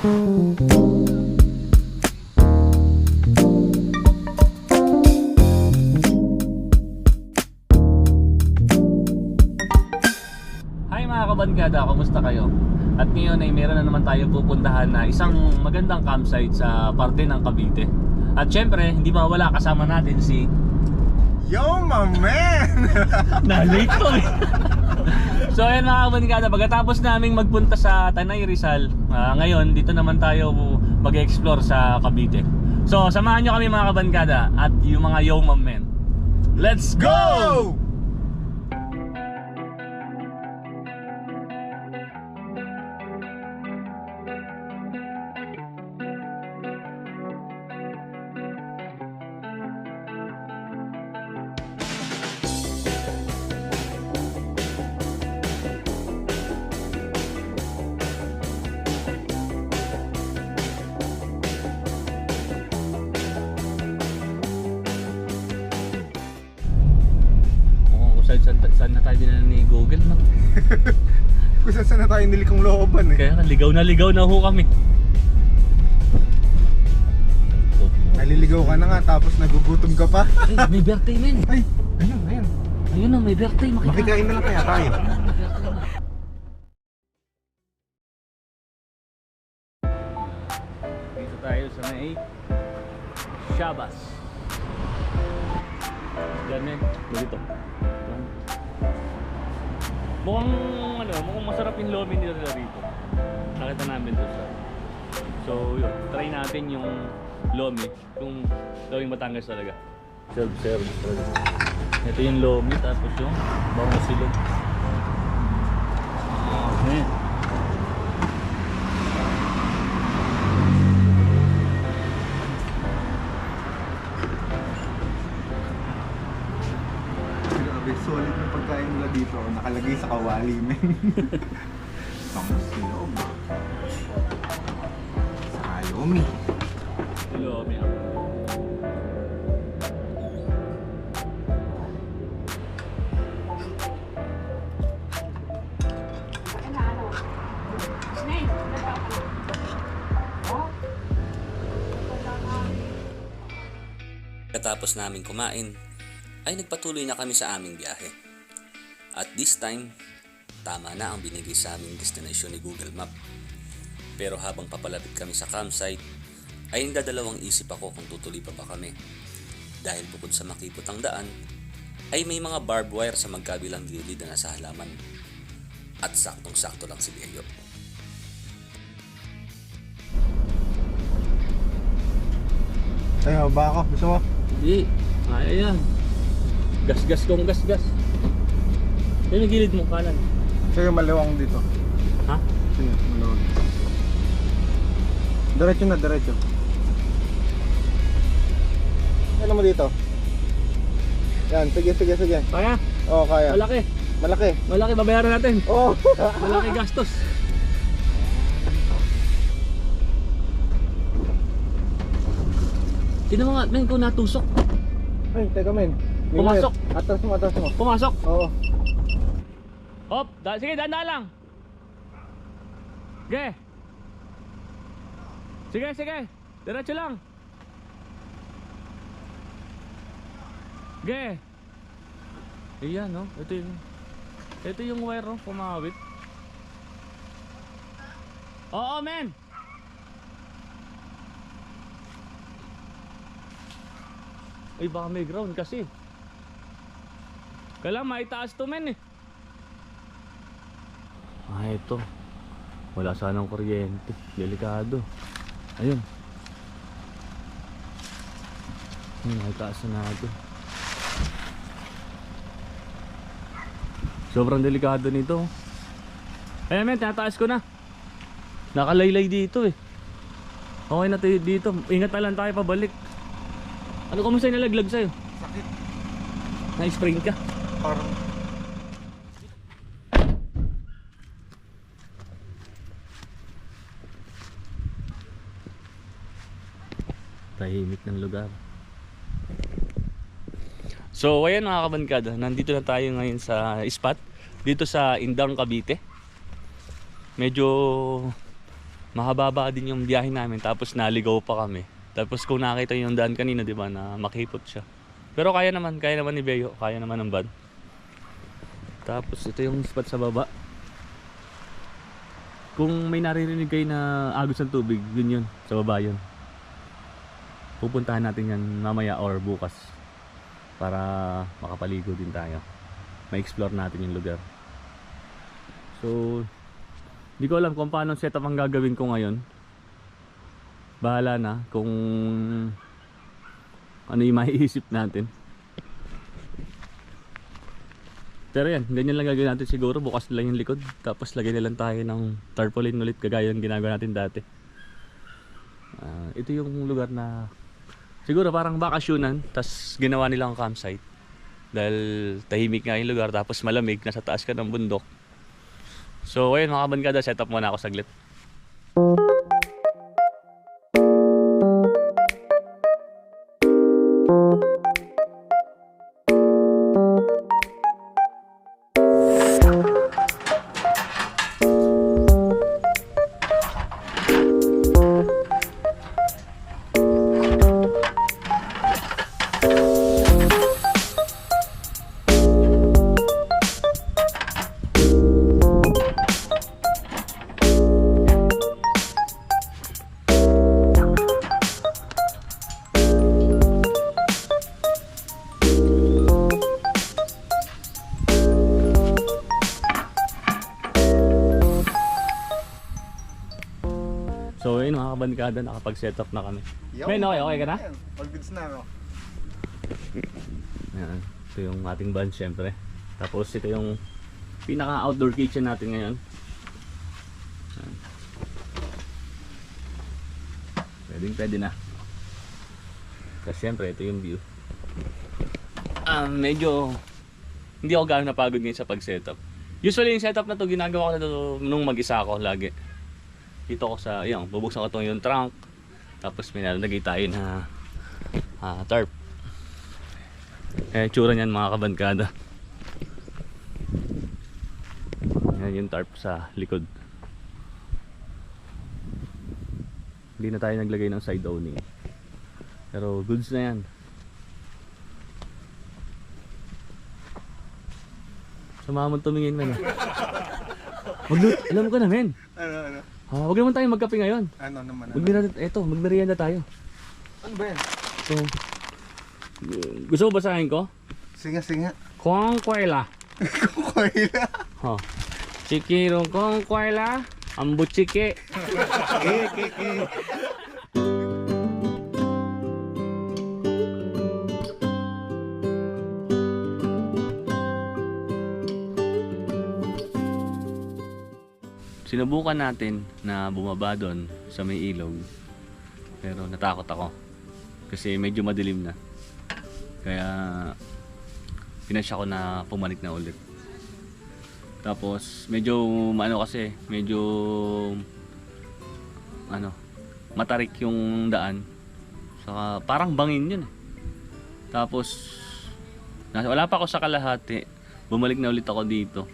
Hi mga kabankada, kamusta kayo? At ngayon ay meron na naman tayo pupuntahan na isang magandang campsite sa parte ng Cavite. At syempre, hindi mawala kasama natin si Yo, my man! Na-late ko eh. so ayan mga kabankada, pagkatapos naming magpunta sa Tanay Rizal, ah, ngayon dito naman tayo mag-explore sa Cavite. So samahan nyo kami mga kabankada at yung mga Yo Ma'am Men. Let's go! Go! Kung saan na tayo nilikong looban eh. Kaya nga, ligaw na ligaw na ho kami. Naliligaw ka na nga tapos nagugutom ka pa. Ay, may birthday men. Ay, ayun, ayun. Ayun na, may birthday. Makita. Makikain na lang kaya tayo. Dito tayo sa may Shabas. Ganun. Dito. Mukhang ano, mukhang masarap yung lomi nila rito. Nakita namin doon sa. So, yun. Try natin yung lomi. Yung lomi Batangas talaga. Self-service talaga. Ito yung lomi tapos yung bango silog. Okay. Dito. Nakalagay sa kawali, men. Bangus silog. Sa ayomi. Lomi. ah. Katapos namin kumain, ay nagpatuloy na kami sa aming biyahe. At this time, tama na ang binigay sa aming destination ni Google Map. Pero habang papalapit kami sa campsite, ay nagdadalawang isip ako kung tutuloy pa ba kami. Dahil bukod sa makipot ang daan, ay may mga barbed wire sa magkabilang gilid na nasa halaman. At saktong-sakto lang si Leo. Ay, ba ako? Gusto mo? Hindi. Kaya yan. Gas-gas kong gas-gas. Yan yung gilid mo kanan. Sige, malawang dito. Ha? Sige, malawang. Diretso na, diretso. Ano mo dito? Yan, sige, sige, sige. Kaya? Oo, kaya. Malaki. Malaki. Malaki babayaran natin. Oo. Malaki gastos. Sino mga men kung natusok? Ay, teka men. May Pumasok. Atras mo, atras mo. Pumasok. Oo. Hop, da sige, danda lang. Sige. Sige, sige. Diretso lang. Sige. Ayan, no? Ito yung... Ito yung wire, no? Pumawit. Oo, men! Ay, baka may ground kasi. Kailangan maitaas to, men, eh. Ito. Wala sanang kuryente. Delikado. Ayun. Ayun, nakitaas na natin. Sobrang delikado nito. Ayan men, tinataas ko na. Nakalaylay dito eh. Okay na tayo dito. Ingat na lang tayo pabalik. Ano kumusta yung nalaglag sa'yo? Sakit. Na-sprain ka? Parang... tahimik ng lugar. So, ayan mga kabankada, nandito na tayo ngayon sa spot dito sa Indang Cavite. Medyo mahababa din yung biyahe namin tapos naligaw pa kami. Tapos kung nakita yung daan kanina, di ba, na makipot siya. Pero kaya naman, kaya naman ni Beo, kaya naman ng van. Tapos ito yung spot sa baba. Kung may naririnig kayo na agos ng tubig, yun yun, sa baba yun. Pupuntahan natin yan mamaya or bukas para makapaligo din tayo. Ma-explore natin yung lugar. So, hindi ko alam kung paano setup ang gagawin ko ngayon. Bahala na kung ano yung maiisip natin. Pero yan, ganyan lang gagawin natin siguro. Bukas lang yung likod. Tapos lagyan na lang tayo ng tarpaulin ulit kagaya ng ginagawa natin dati. Ah, ito yung lugar na siguro parang bakasyonan. Tapos ginawa nilang campsite. Dahil tahimik nga yung lugar. Tapos malamig. Nasa taas ka ng bundok. So ayun mga kabangkada, set up muna ako saglit. So kabangkada, nakapag-set up na kami. Men, okay, okay ka na? All goods na, no? Yan. Ito yung ating van syempre. Tapos ito yung pinaka outdoor kitchen natin ngayon. Yan. Pwedeng pwede na. Kasi syempre ito yung view. Ah, medyo hindi ako gaano napagod ngayon sa pag-setup. Usually yung setup na to ginagawa ko na to nung mag-isa ako lagi. Dito ko sa, yun, bubuksan ko to yung trunk. Tapos may nalagay tayo na ah, tarp. Eh, tsura niyan mga kabangkada. Yan yung tarp sa likod. Hindi na tayo naglagay ng side owning. Pero goods na yan. Samahan mo tumingin man. Maglut, alam ko na men. Ano, Ha, wag naman tayo magkape ngayon. Ano naman, ano? Magmerienda, eto, magmerienda tayo. Ano ba yan? So, gusto mo basahin ko? Singa, singa. Kung kwela. Kukoy na. Ha. Chikirong kong kwela. Ambu chike. Sinubukan natin na bumaba doon sa may ilog. Pero natakot ako. Kasi medyo madilim na. Kaya pinasya ko na pumanik na ulit. Tapos medyo ano kasi, medyo ano, matarik yung daan. Saka parang bangin yun eh. Tapos wala pa ako sa kalahati. Bumalik na ulit ako dito.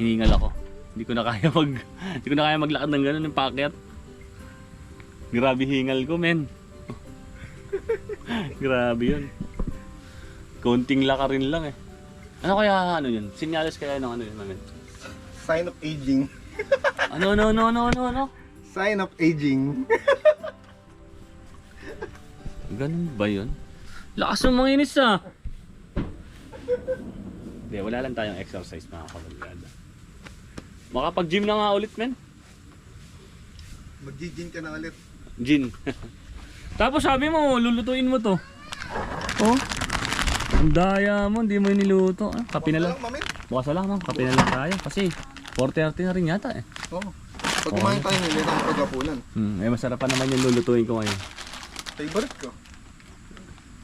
Hiningal ako. Hindi ko na kaya mag hindi ko na kaya maglakad ng ganun yung packet. Grabe hingal ko, men. Grabe yun. Konting laka rin lang eh. Ano kaya ano yun? Sinyales kaya ng ano yun, men? Sign of aging. Ano, ano, ano, ano, ano, ano? Sign of aging. Ganun ba yun? Lakas ng manginis ah! Hindi, wala lang tayong exercise mga kabalgada. Makapag-gym na nga ulit, men. Mag-gym ka na ulit. Gin. Tapos sabi mo, lulutuin mo to. Oh. Ang daya mo, hindi mo niluto. Ah, kape na lang. Bukas na lang, no? Kape na lang tayo. Kasi 4.30 na rin yata eh. Oo. Pag kumain tayo nila ng pagkapunan. Hmm, eh masarap pa naman yung lulutuin ko ngayon. Favorite ko.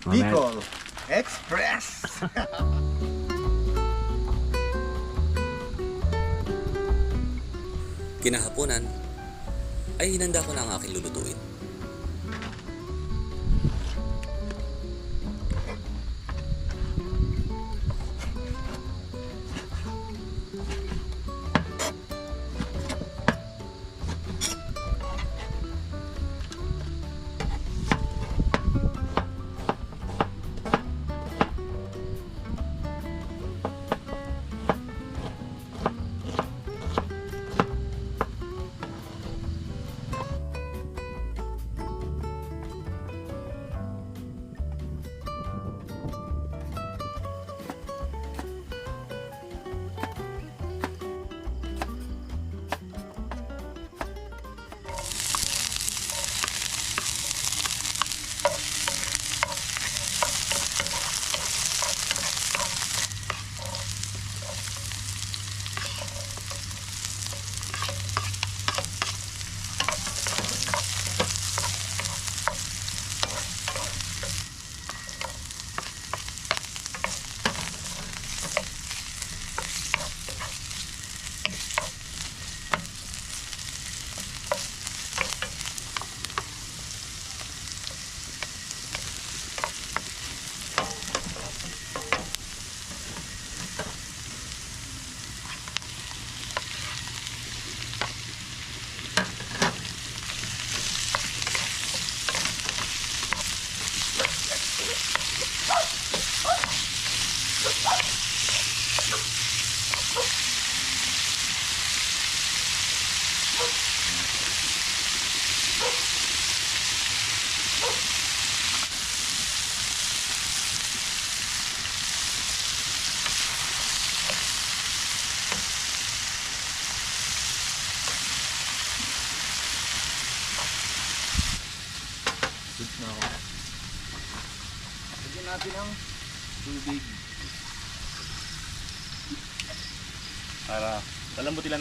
Bicol Express. Kinahaponan ay hinanda ko na ang aking lulutuin.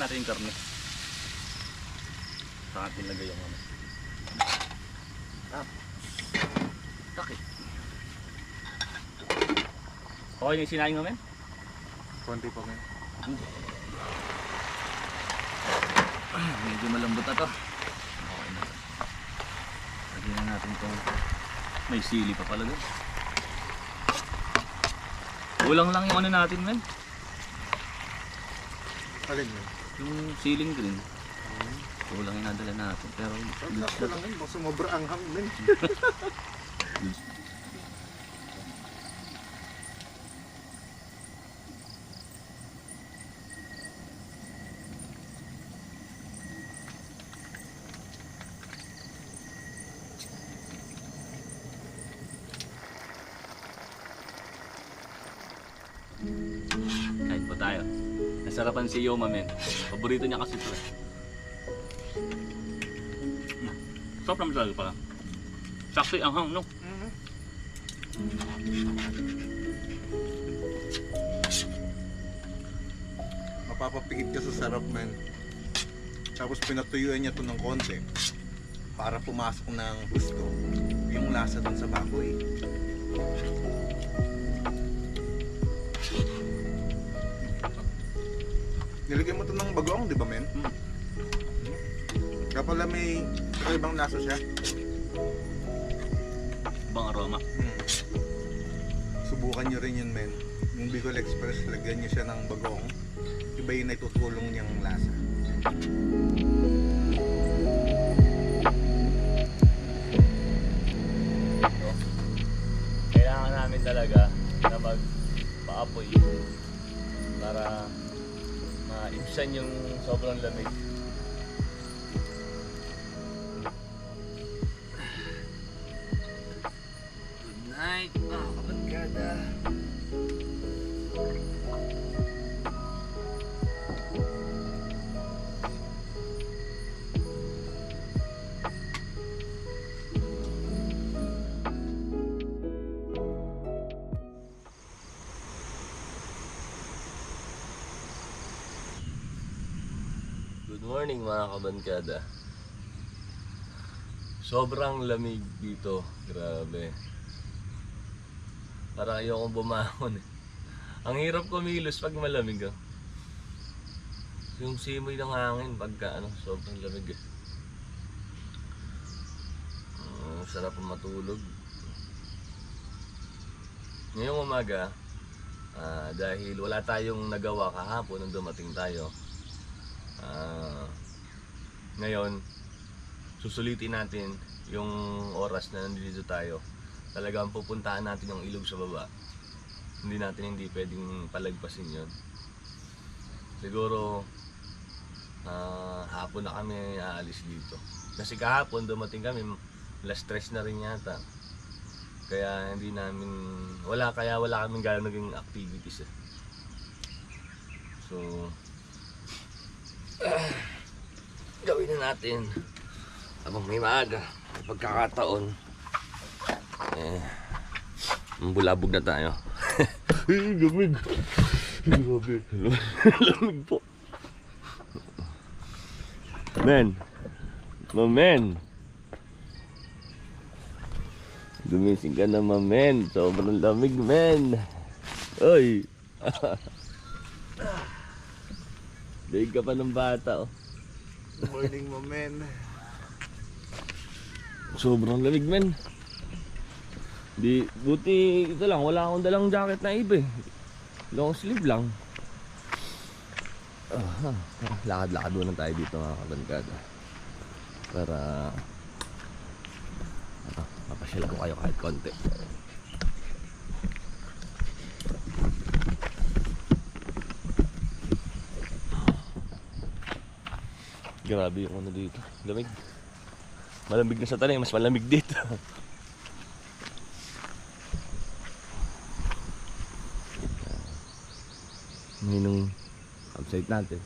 Natin yung karne. Sa atin lagay yung ano. Ah. Takit. Okay na yung sinaing namin? Konti pa men. Ah, medyo malambot na to. Okay na. Lagyan na natin itong may sili pa pala doon. Kulang lang yung ano natin, men. Alin men? Yung ceiling green. Kulang yung nadala natin. Pero Ang sakto lang men. Baka sumobra ang hang men. kahit po tayo. Nasarapan si Yoma, men. Paborito niya kasi ito. eh. Mm. Sarap naman talaga pala. Sakto yung anghang, no? Mapapapikit ka sa sarap men. Tapos pinatuyuan niya to ng konti. Para pumasok ng gusto. Yung lasa dun sa baboy. Nilagyan mo to ng bagoong, di ba men? Mm. Kaya pala may kakaibang lasa siya. Ibang aroma. Hmm. Subukan nyo rin yun, men. Yung Bicol Express, lagyan nyo siya ng bagong. Iba yung naitutulong niyang lasa. Kailangan namin talaga na magpa-apoy para maibsan yung sobrang lamig. Good morning mga kabankada. Sobrang lamig dito. Grabe. Para ayokong bumangon eh. Ang hirap kumilos pag malamig ah. Yung simoy ng hangin pagka ano, sobrang lamig eh. Ang sarap matulog. Ngayong umaga, ah, dahil wala tayong nagawa kahapon nung dumating tayo, Ah, ngayon, susulitin natin yung oras na nandito tayo. Talagang pupuntahan natin yung ilog sa baba. Hindi natin hindi pwedeng palagpasin yon. Siguro, ah, hapon na kami aalis dito. Kasi kahapon dumating kami, last stress na rin yata. Kaya hindi namin, wala kaya wala kaming gano'n naging activities eh. So, gawin na natin. Habang may maaga pagkakataon eh bulabog na tayo. Ay, gamig grabe. Lamig po. Men. Mamen gumising ka na mamen sobrang lamig men. Oy Daig ka pa ng bata oh Good morning mo, men. Sobrang lamig men. Di, buti ito lang, wala akong dalang jacket na iba eh. Long sleeve lang. Ah, ah, lakad-lakad muna tayo dito mga kabankada. Para ano, mapasyal ko kayo kahit konti. Grabe yung ano dito. Lamig. Malamig na sa tanay, mas malamig dito. Ngayon yung campsite natin.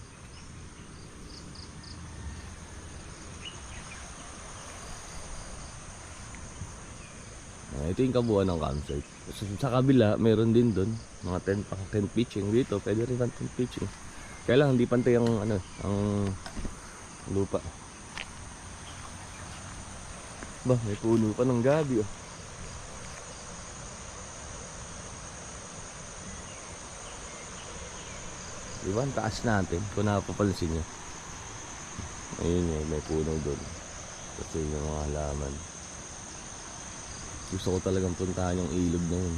ito yung kabuuan ng campsite. Sa, sa kabila, meron din doon mga tent pang tent pitching dito. Pwede rin ang tent pitching. Kaya lang hindi pantay ang ano, ang lupa. Ba, may puno pa ng gabi oh. Diba, ang taas natin kung napapansin nyo. Ayun eh, may puno doon. Kasi yung mga halaman. Gusto ko talagang puntahan yung ilog na yun.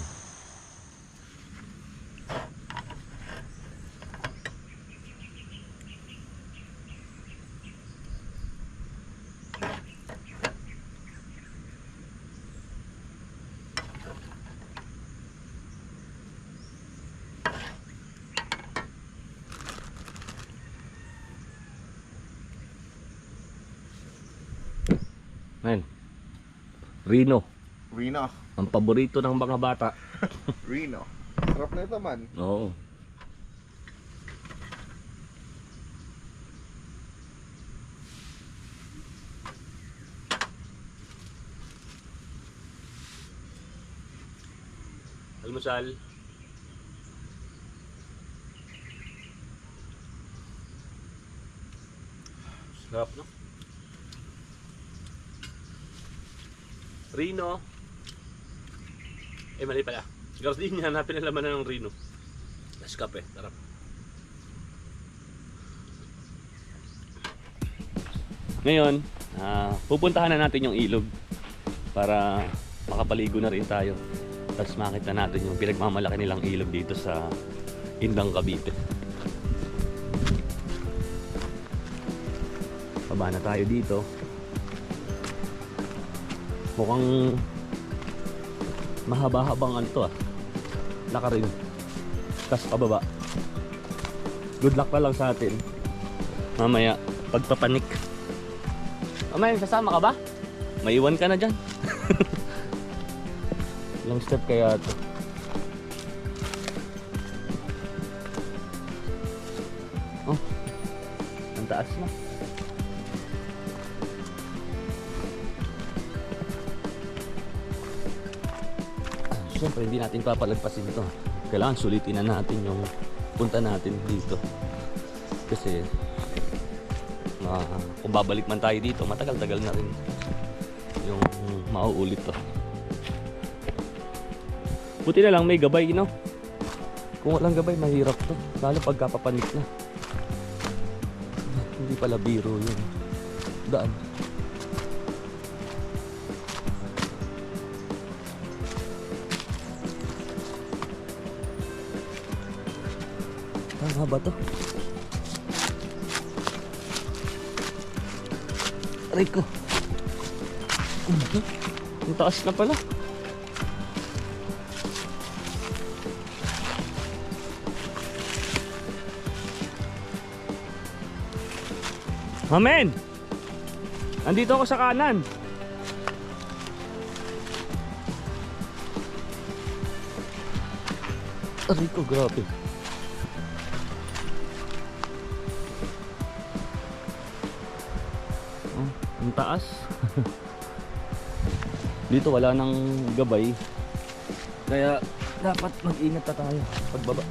Man, Rino, Reno. ang paborito ng mga bata. Reno. Sarap na ito man. Oo. Almusal. Sarap, no? Rino. Eh, mali pala. Gardenia, hanapin nila naman ng Rino. Escape, sarap. Ngayon, ah, pupuntahan na natin yung ilog para makapaligo na rin tayo. Tapos makita natin yung pinagmamalaki nilang ilog dito sa Indang Cavite. Baba na tayo dito. Mukhang mahaba-habang ano to ah. Laka rin. Tapos pababa. Good luck pa lang sa atin. Mamaya, pagpapanik. Mamaya, sasama ka ba? Maiwan ka na dyan. Long step kaya to. Oh, ang taas na. Siyempre, hindi natin papalagpasin ito. Kailangan sulitin na natin yung punta natin dito. Kasi, ma kung babalik man tayo dito, matagal-tagal na rin yung mauulit to. Buti na lang may gabay, no? Kung walang gabay, mahirap to. Lalo pagkapapanik na. Hindi pala biro yun. Daan. Tama ba to? Aray ko. Ang taas na pala. Amen! Nandito ako sa kanan. Aray ko, grabe. Oh, ang taas. Dito wala nang gabay. Kaya dapat mag-ingat na tayo pagbaba.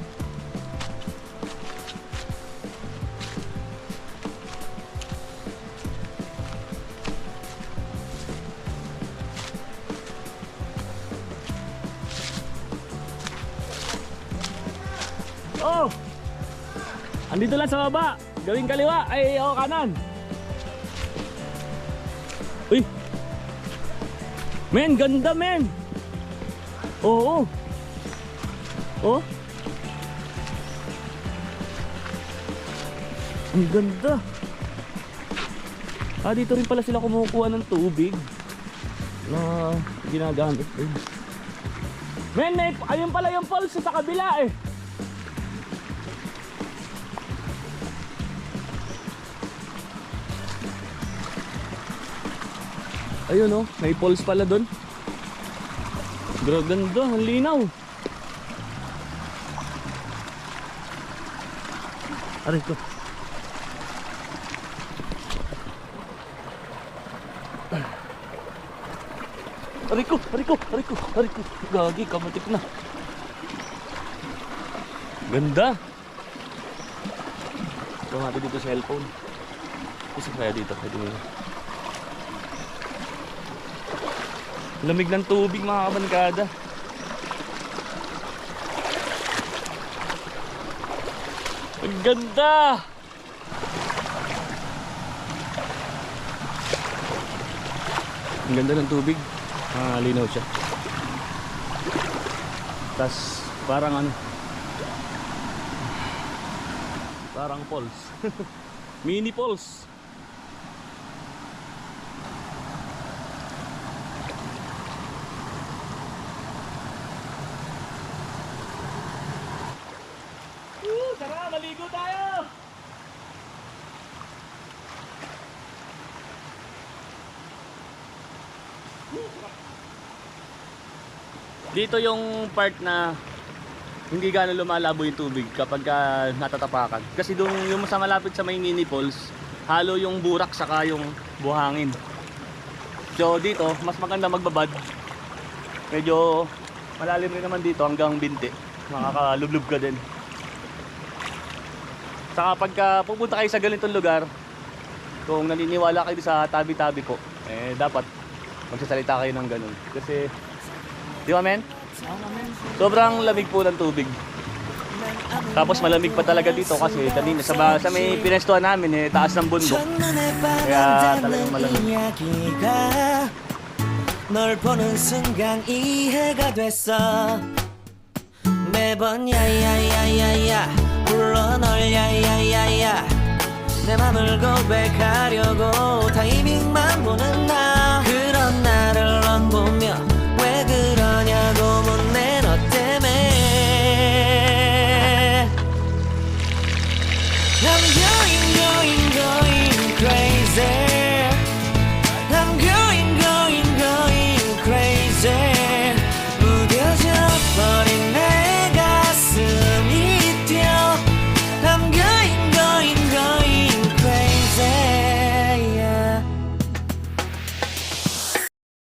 Oh! Andito lang sa baba. Gawing kaliwa. Ay, ako kanan. Men, ganda men! Oo. Oh. Ang ganda. Ah, dito rin pala sila kumukuha ng tubig na ginagamit. Men, ayun pala yung falls sa kabila eh. Ayun oh, may falls pala doon. Ganda, ang linaw. Aray ko. Aray Ariko, ariko, ariko, ariko. Gagi, kamatik na. Ganda. Ito natin dito sa cellphone. Isa kaya dito, pwede mo. Lamig ng tubig mga kabankada. Ang ganda! Ang ganda ng tubig. Ah, linaw siya. Tas parang ano Parang falls. Mini falls. Dito yung part na hindi gano'n lumalabo yung tubig kapag ka natatapakan. Kasi doon yung sa malapit sa may mini falls, halo yung burak saka yung buhangin. So dito, mas maganda magbabad. Medyo malalim rin naman dito hanggang binti. Makakalublob ka din. Saka pagka pupunta kayo sa ganitong lugar, kung naniniwala kayo sa tabi-tabi ko, eh dapat magsasalita kayo ng ganun. Kasi, di ba men? Sobrang lamig po ng tubig. Tapos malamig pa talaga dito kasi kanina sa, ba- sa may pinestuhan namin eh, taas ng bundok. 그야 talagang malamig. 이야기가 널 보는 순간 이해가 됐어 매번 야야야야야 불러 널 야야야야 내 맘을 고백하려고 타이밍만 보는 나